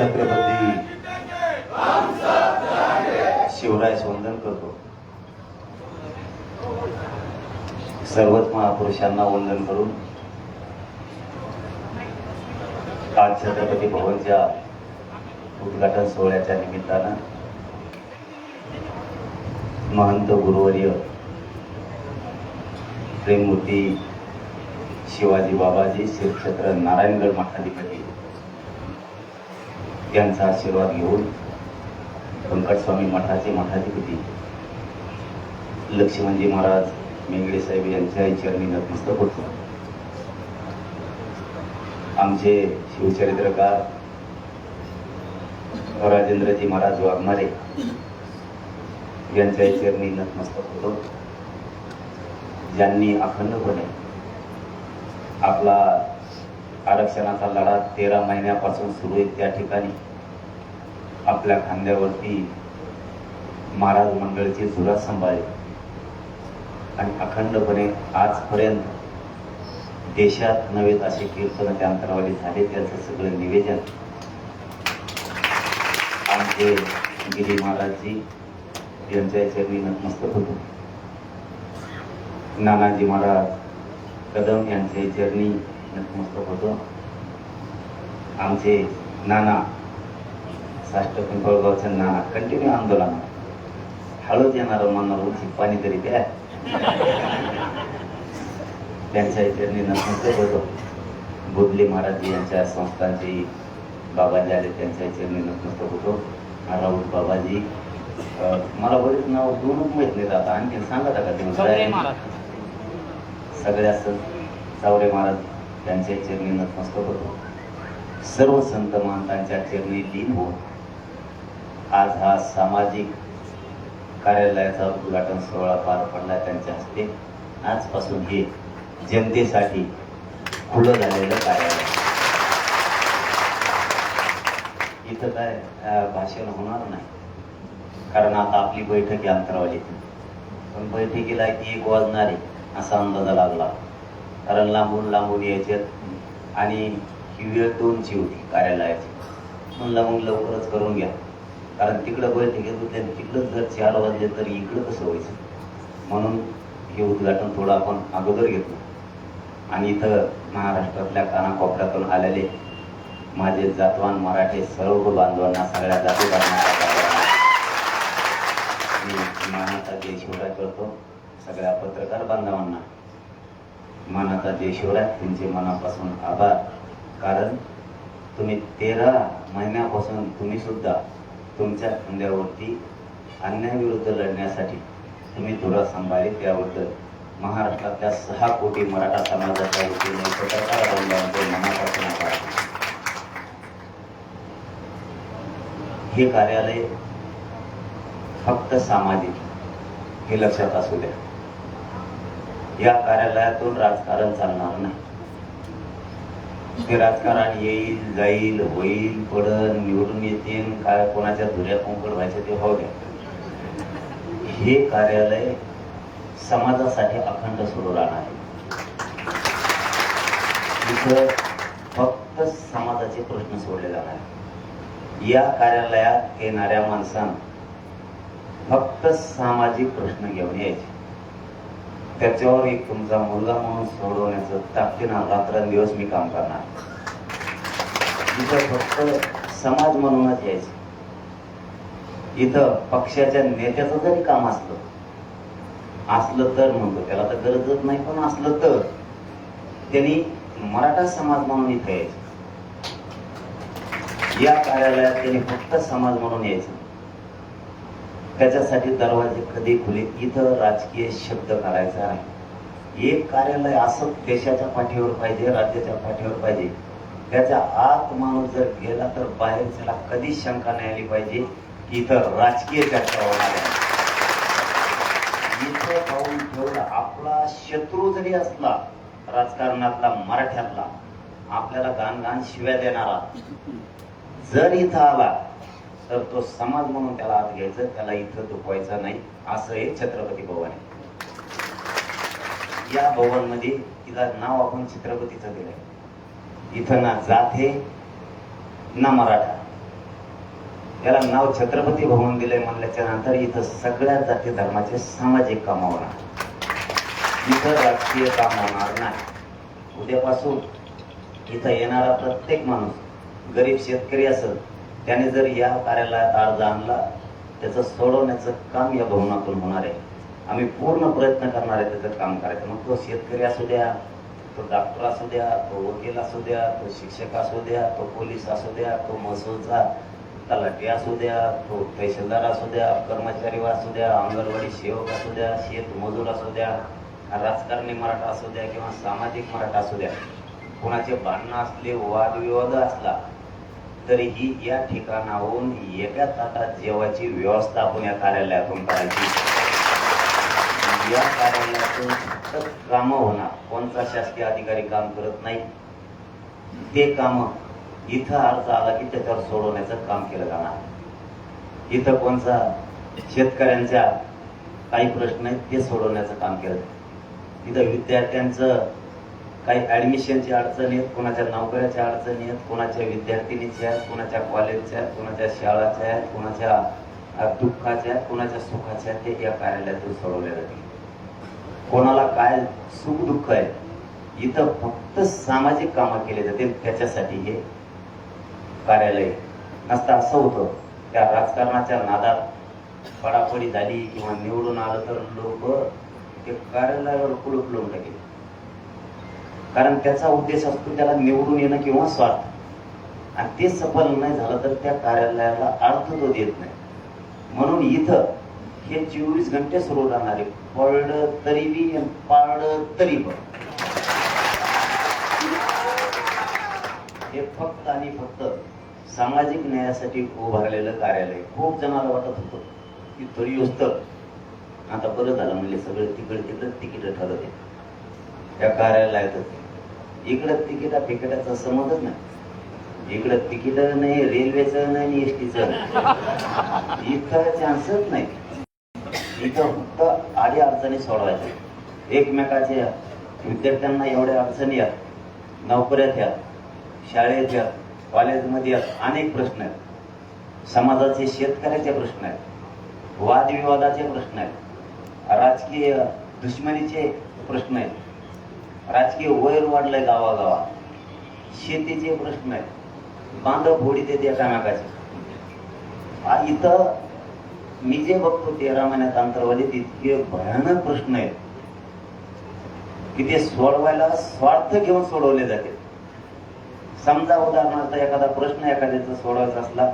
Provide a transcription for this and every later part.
छत्रपती शिवराय वंदन करतो. सर्वच महापुरुषांना वंदन करून आज छत्रपती भवनच्या उद्घाटन सोहळ्याच्या निमित्तानं महंत गुरुवर्य प्रेममूर्ती शिवाजी बाबाजी श्रीक्षेत्र नारायणगड मठाधिपती यांचा आशीर्वाद घेऊन व्यंकटस्वामी मठाचे मठाधिपती लक्ष्मणजी महाराज मेंगडे साहेब यांच्या चरणी नतमस्तक होतो. आमचे शिवचरित्रकार राजेंद्रजी महाराज वाघमारे यांच्या चरणी नतमस्तक होतो. ज्यांनी अखंडपणे आपला आरक्षणाचा लढा तेरा महिन्यापासून सुरू आहे. त्या ठिकाणी आपल्या खांद्यावरती महाराज मंडळची झुरा सांभाळली. आणि अखंडपणे आजपर्यंत देशात नव्हे असे कीर्तन त्या अंतरावली झाले. त्याचं सगळं निवेदन आमचे गिरी महाराजजी यांच्या चरणी नतमस्तक होतो. नानाजी महाराज कदम यांचे चरणी नतमस्तक होतो आमचे नाना साष्ट पिंपळगावचे नाना कंटिन्यू आंदोलन. हळद येणार म्हणणार पाणी तरी द्या त्यांच्या चरणी नतमस्तक होतो बुदले महाराज यांच्या संस्थांचे बाबाजी आले त्यांच्या चरणी नतमस्तक होतो राऊत बाबाजी. मला बरेच नाव दोनच माहीत नाहीत आता. आणखी सांगा का तुम्ही? सगळ्या संत चावरे महाराज. त्यांच्या चरणी नतमस्तक होतो. सर्व संत महंतांच्या चरणी लीन होत आज हा सामाजिक कार्यालयाचा उद्घाटन सोहळा पार पडला त्यांच्या हस्ते. आजपासून हे जनतेसाठी खुलं झालेलं कार्यालय. इथं काय भाषण होणार नाही. कारण आता आपली बैठक आहे. पण बैठकीला की एक वाजणारे असा अंदाज लागला. कारण लांबून लांबून यायच्यात आणि ही वेळ दोनची होती कार्यालयाची. म्हणलं मग लवकरच करून घ्या. कारण तिकडं बैठकीत होते तिकडं जर चार वाजले तर इकडं कसं व्हायचं? म्हणून हे उद्घाटन थोडं आपण अगोदर घेतलं. आणि इथं महाराष्ट्रातल्या कानाकोपऱ्यातून आलेले माझे जातवान मराठी सर्व बांधवांना सगळ्या जाती मी मानाचा जय शिवराय करतो. सगळ्या पत्रकार बांधवांना. मानाचा जय शिवराय तुमचे मनापासून आभार. कारण तुम्ही तेरा महिन्यापासून तुम्ही सुद्धा तुमच्या खांद्यावरती अन्यायाविरुद्ध लढण्यासाठी तुम्ही धुरा सांभाळली त्याबद्दल महाराष्ट्रातल्या सहा कोटी मराठा समाजाच्या वतीने पत्रकार मनापासून आभार. हे कार्यालय फक्त सामाजिक हे लक्षात असू द्या. या कार्यालयातून राजकारण चालणार नाही. ते राजकारण येईल जाईल होईल पडन निवडून येतील काय कोणाच्या धुऱ्या कुंकड व्हायचे ते हो द्या हे कार्यालय समाजासाठी अखंड सुरू राहणार आहे. फक्त समाजाचे प्रश्न सोडले जाणार आहेत. या कार्यालयात येणाऱ्या माणसांना फक्त सामाजिक प्रश्न घेऊन यायचे. त्याच्यावर एक तुमचा मुलगा म्हणून सोडवण्याचं ताकदीनं रात्रंदिवस मी काम करणार. इथं फक्त समाज म्हणूनच यायचं. इथं पक्षाच्या नेत्याचं जरी काम असलं असलं तर म्हणतो त्याला तर गरजच नाही पण असलं तर. त्यांनी मराठा समाज म्हणून इथं यायचं. या कार्यालयात त्यांनी फक्त समाज म्हणून यायचं. त्याच्यासाठी दरवाजे कधी खुले? इथं राजकीय शब्द करायचा आहे. एक कार्यालय असं देशाच्या पाठीवर पाहिजे राज्याच्या पाठीवर पाहिजे. त्याच्या आत माणूस जर गेला तर बाहेर त्याला कधीच शंका नाही आली पाहिजे की इथं राजकीय चर्चा होणार आहे. इथं पाहून ठेवला आपला शत्रू जरी असला राजकारणातला मराठ्यातला आपल्याला गाण गाण शिव्या देणारा जर इथं आला तर तो समाज म्हणून त्याला आत घ्यायचं त्याला इथं दुखवायचं नाही. असं हे छत्रपती भवन आहे. या भवनमध्ये तिला नाव आपण छत्रपतीचं दिलंय. इथं ना जात हे ना मराठा. त्याला नाव छत्रपती भवन दिलंय म्हणल्याच्या नंतर इथं सगळ्या जाती धर्माचे सामाजिक काम होणार. इथं राजकीय काम होणार नाही. उद्यापासून इथं येणारा प्रत्येक माणूस गरीब शेतकरी असेल त्याने जर या कार्यालयात अर्ज आणला त्याचं सोडवण्याचं काम या भवनातून होणार आहे आम्ही पूर्ण प्रयत्न करणार आहे त्याचं काम करायचं मग तो शेतकरी असू द्या तो डॉक्टर असू द्या तो वकील असू द्या तो शिक्षक असू द्या तो पोलीस असू द्या तो महसूलचा तलाठी असू द्या तो तहसीलदार असू द्या कर्मचारी असू द्या अंगणवाडी सेवक असू द्या शेत मजूर असू द्या राजकारणी मराठा असू द्या किंवा सामाजिक मराठा असू द्या कोणाचे भांडणं असले वादविवाद असला तरीही या ठिकाणाहून एका ताटात जेवायची व्यवस्था आपण या कार्यालयातून करायची. या कार्यालयातून फक्त कामं होणार. कोणता शासकीय अधिकारी काम करत नाही ते काम इथं अर्ज आला की त्याच्यावर सोडवण्याचं काम केलं जाणार. इथं कोणचा शेतकऱ्यांच्या काही प्रश्न आहेत ते सोडवण्याचं काम केलं इथं विद्यार्थ्यांचं काही ऍडमिशनची अडचणी आहेत कोणाच्या नोकऱ्याच्या अडचणी आहेत कोणाच्या विद्यार्थिनीच्या आहेत कोणाच्या कॉलेजच्या आहेत कोणाच्या शाळाच्या आहेत कोणाच्या दुःखाच्या आहेत कोणाच्या सुखाच्या आहेत ते या कार्यालयातून सोडवले जातील कोणाला काय सुख दुःख आहे इथं फक्त सामाजिक कामं केले जाते त्याच्यासाठी हे कार्यालय आहे. नसता असं होतं त्या राजकारणाच्या नादात पडापडी झाली किंवा निवडून आलं तर लोक ते कार्यालयावर कुलूप टाकेल कारण त्याचा उद्देश असतो त्याला निवडून येणं किंवा स्वार्थ. आणि ते सफल नाही झालं तर त्या कार्यालयाला अर्थ तो देत नाही. म्हणून इथं हे चोवीस घंटे सुरू राहणारे पडलं तरी बी आणि पाळलं तरी पण. हे फक्त आणि फक्त सामाजिक न्यायासाठी उभारलेलं कार्यालय. खूप जणांना वाटत होतं की तरी तर आता बरं झालं म्हणजे सगळं तिकडे तिकडे तिकीट ठरवते त्या कार्यालयात इकडं तिकिटा तिकिटाचा संबंधच नाही. इकडं तिकीट नाही रेल्वेचं नाही आणि एसटीचं नाही. इथं चान्सच नाही. इथं फक्त आधी अडचणी सोडवायच्या. एकमेकाच्या विद्यार्थ्यांना एवढ्या अडचणी या. नोकऱ्यात या. शाळेत या. कॉलेजमध्ये अनेक प्रश्न आहेत. समाजाचे शेतकऱ्याचे प्रश्न आहेत. वादविवादाचे प्रश्न आहेत. राजकीय दुश्मनीचे प्रश्न आहेत. राजकीय वैर वाढलंय गावागावात. शेतीचे प्रश्न आहेत. बांधव फोडी देते एकामेकाचे आ- इथं मी जे बघतो तेरा महिन्यात अंतरवाली तितके भयानक प्रश्न आहेत. की ते सोडवायला स्वार्थ घेऊन सोडवले जाते. समजा उदाहरणार्थ एखादा प्रश्न एखाद्याचा सोडवायचा असला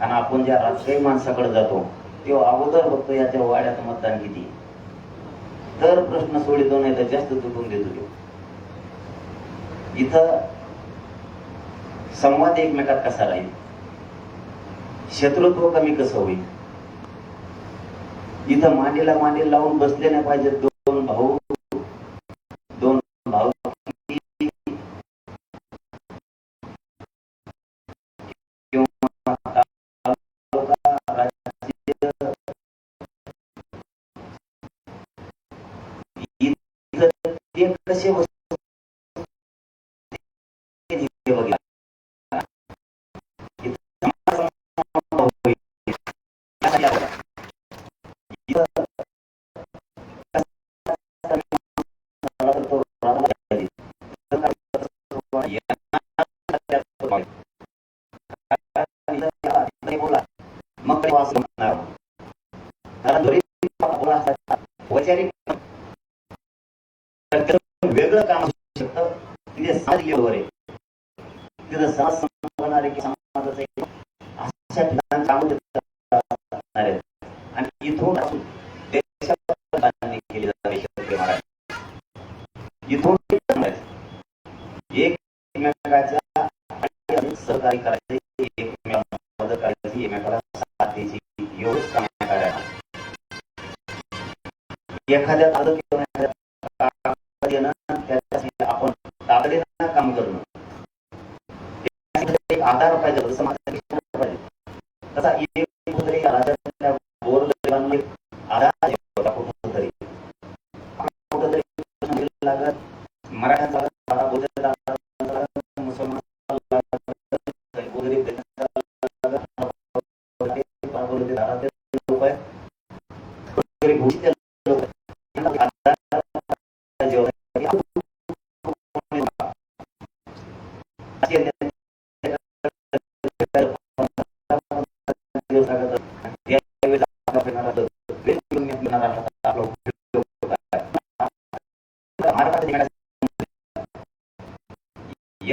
आणि आपण ज्या राजकीय माणसाकडे जातो तेव्हा अगोदर बघतो याच्या वाड्यात मतदान किती. तर प्रश्न सोडितो नाही तर जास्त तुटून देतो तो. इथं संवाद एकमेकात कसा राहील? शत्रुत्व कमी कसं होईल? इथं मांडीला मांडी लावून बसले नाही पाहिजेत वेगळं काम असू शकतं तिथे समाज लेवलवर आहे तिथं समाज संपवणारे समाजाचं अशा ठिकाणी काम आहेत. आणि इथून असून देशात केली जाते इथून करायचं. सहकार्य करायचे एकमेकांना मदत करायची एकमेकाला